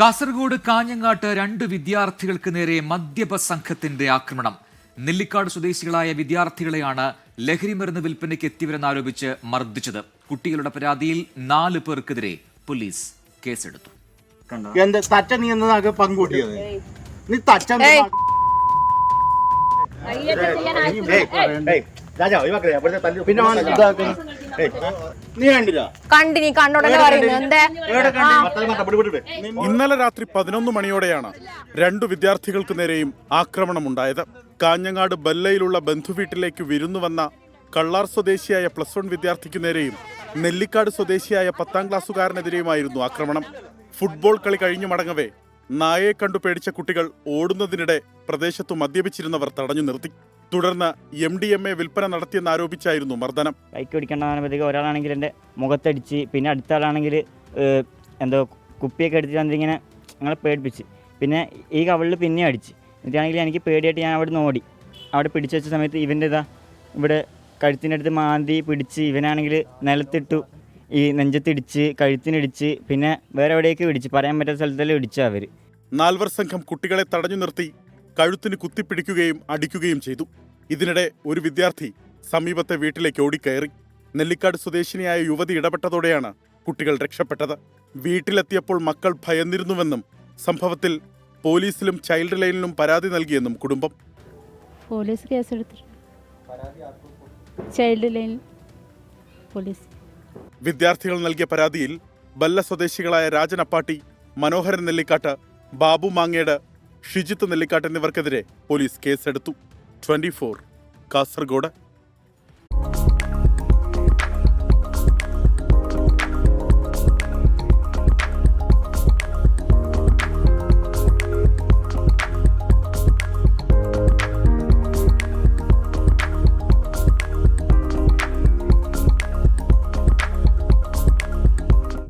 കാസർഗോഡ് കാഞ്ഞങ്ങാട്ട് രണ്ട് വിദ്യാർത്ഥികൾക്ക് നേരെ മദ്യപ സംഘത്തിന്റെ ആക്രമണം. നെല്ലിക്കാട് സ്വദേശികളായ വിദ്യാർത്ഥികളെയാണ് ലഹരിമരുന്ന് വിൽപ്പനയ്ക്ക് എത്തിയവരെന്നാരോപിച്ച് മർദ്ദിച്ചത്. കുട്ടികളുടെ പരാതിയിൽ നാല് പേർക്കെതിരെ പോലീസ് കേസെടുത്തു. എന്ത് തച്ച നീ എന്നതാകെ പങ്കുകൂട്ടിയത് നീ തച്ച ഏയ്. പിന്നെ. നീ കണ്ടില്ല? കണ്ടിനി കണ്ടോടനെ പറയുന്നു? എന്തേ? ഇന്നലെ രാത്രി പതിനൊന്ന് മണിയോടെയാണ് രണ്ടു വിദ്യാർത്ഥികൾക്ക് നേരെയും ആക്രമണമുണ്ടായത്. കാഞ്ഞങ്ങാട് ബല്ലയിലുള്ള ബന്ധുവീട്ടിലേക്ക് വിരുന്നു വന്ന കള്ളാർ സ്വദേശിയായ പ്ലസ് വൺ വിദ്യാർത്ഥിക്ക് നേരെയും നെല്ലിക്കാട് സ്വദേശിയായ പത്താം ക്ലാസ്സുകാരനെതിരെയുമായിരുന്നു ആക്രമണം. ഫുട്ബോൾ കളി കഴിഞ്ഞു മടങ്ങവേ നായയെ കണ്ടു പേടിച്ച കുട്ടികൾ ഓടുന്നതിനിടെ പ്രദേശത്തു മദ്യപിച്ചിരുന്നവർ തടഞ്ഞു നിർത്തി. തുടർന്ന് എം ഡി എം എ വിൽപ്പന നടത്തിയെന്ന് ആരോപിച്ചായിരുന്നു മർദ്ദനം. ബൈക്ക് ഓടിക്കേണ്ടതാകുമ്പോഴത്തേക്ക് ഒരാളാണെങ്കിൽ എന്റെ മുഖത്തടിച്ച് പിന്നെ അടുത്ത ആളാണെങ്കിൽ എന്തോ കുപ്പിയൊക്കെ എടുത്തിട്ട് വന്നിങ്ങനെ ഞങ്ങളെ പേടിപ്പിച്ച്. പിന്നെ ഈ കവളിൽ പിന്നെ അടിച്ച്. എന്നിട്ടാണെങ്കിൽ എനിക്ക് പേടിയായിട്ട് ഞാൻ അവിടെ നിന്ന് ഓടി. അവിടെ പിടിച്ചു വെച്ച സമയത്ത് ഇവന്റെ ഇതാ ഇവിടെ കഴുത്തിന്റെ അടുത്ത് മാന്തി പിടിച്ച് ഇവനാണെങ്കിൽ നിലത്തിട്ടു ഈ നെഞ്ചത്തിടിച്ച് കഴുത്തിനിടിച്ച് പിന്നെ വേറെ എവിടെയൊക്കെ ഇടിച്ച്. പറയാൻ പറ്റാത്ത സ്ഥലത്തെല്ലാം ഇടിച്ചു അവർ നാൽവർ സംഘം കുട്ടികളെ തടഞ്ഞു നിർത്തി. കഴുത്തിന് കുത്തിപ്പിടിക്കുകയും അടിക്കുകയും ചെയ്തു. ഇതിനിടെ ഒരു വിദ്യാർത്ഥി സമീപത്തെ വീട്ടിലേക്ക് ഓടിക്കയറി. നെല്ലിക്കാട് സ്വദേശിനിയായ യുവതി ഇടപെട്ടതോടെയാണ് കുട്ടികൾ രക്ഷപ്പെട്ടത്. വീട്ടിലെത്തിയപ്പോൾ മക്കൾ ഭയന്നിരുന്നുവെന്നും സംഭവത്തിൽ പോലീസിലും ചൈൽഡ് ലൈനിലും പരാതി നൽകിയെന്നും കുടുംബം. പോലീസ് കേസെടുത്തിട്ടുണ്ട്. Childline police. വിദ്യാർത്ഥികൾ നൽകിയ പരാതിയിൽ ബല്ല സ്വദേശികളായ രാജൻ അപ്പാട്ടി മനോഹരൻ നെല്ലിക്കാട്ട് ബാബു മാങ്ങേട് ഷിജിത്ത് നെല്ലിക്കാട്ട് എന്നിവർക്കെതിരെ പോലീസ് കേസെടുത്തു. ട്വന്റി കാസർഗോഡ്